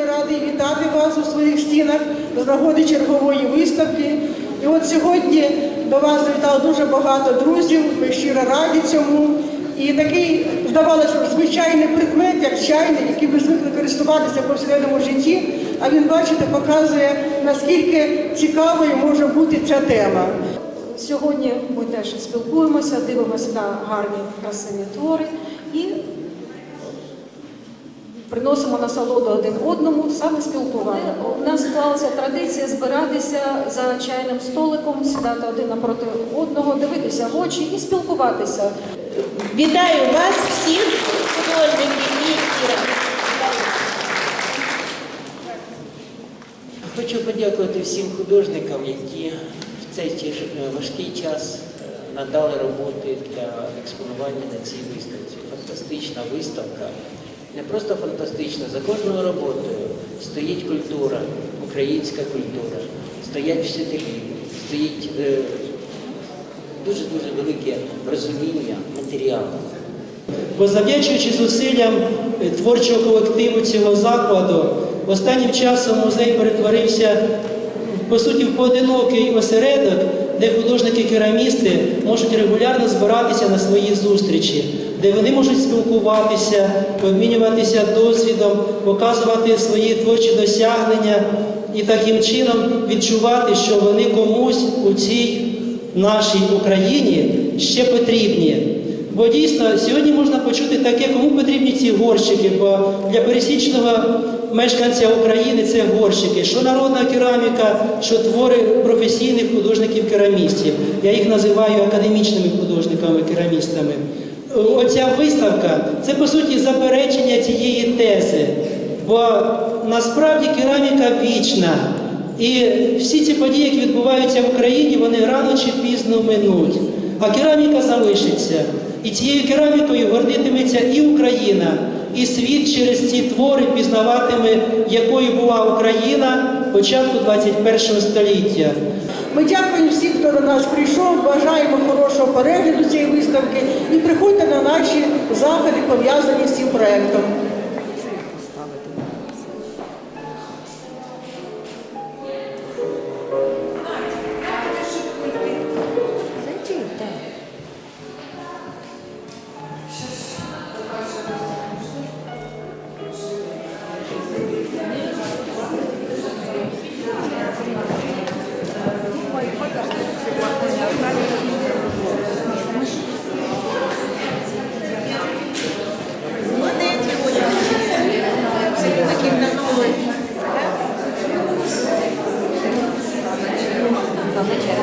дуже радий вітати вас у своїх стінах з нагоди чергової виставки. І от сьогодні до вас завітало дуже багато друзів. Ми щиро раді цьому. І такий, здавалося, звичайний предмет, як чайник, який ми звикли користуватися в повсякденному житті. А він, бачите, показує, наскільки цікавою може бути ця тема. Сьогодні ми теж спілкуємося, дивимося на гарні красиві твори і приносимо насолоду один одному саме спілкування. У нас склалася традиція збиратися за чайним столиком, сідати один напроти одного, дивитися в очі і спілкуватися. Вітаю вас всіх, художників і Хочу подякувати всім художникам, які в цей важкий час е, надали роботи для експонування на цій виставці. Фантастична виставка. Не просто фантастична, за кожною роботою стоїть культура, українська культура, стоять вчителі, стоїть е, дуже-дуже велике розуміння матеріалу. Бо завдячуючи зусиллям е, творчого колективу цього закладу, останнім часом музей перетворився по суті в поодинокий осередок, де художники-керамісти можуть регулярно збиратися на свої зустрічі, де вони можуть спілкуватися, обмінюватися досвідом, показувати свої творчі досягнення і таким чином відчувати, що вони комусь у цій нашій Україні ще потрібні. Бо дійсно сьогодні можна почути таке, кому потрібні ці горщики, бо для пересічного мешканця України це горщики, що народна кераміка, що твори професійних художників-керамістів. Я їх називаю академічними художниками-керамістами. Оця виставка це по суті заперечення цієї тези, бо насправді кераміка вічна. І всі ці події, які відбуваються в Україні, вони рано чи пізно минуть. А кераміка залишиться. І цією керамікою гордитиметься і Україна, і світ через ці твори пізнаватиме, якою була Україна початку 21 століття. Ми дякуємо всім, хто до нас прийшов. Бажаємо хорошого перегляду цієї виставки і приходьте на наші заходи, пов'язані з цим проектом. donde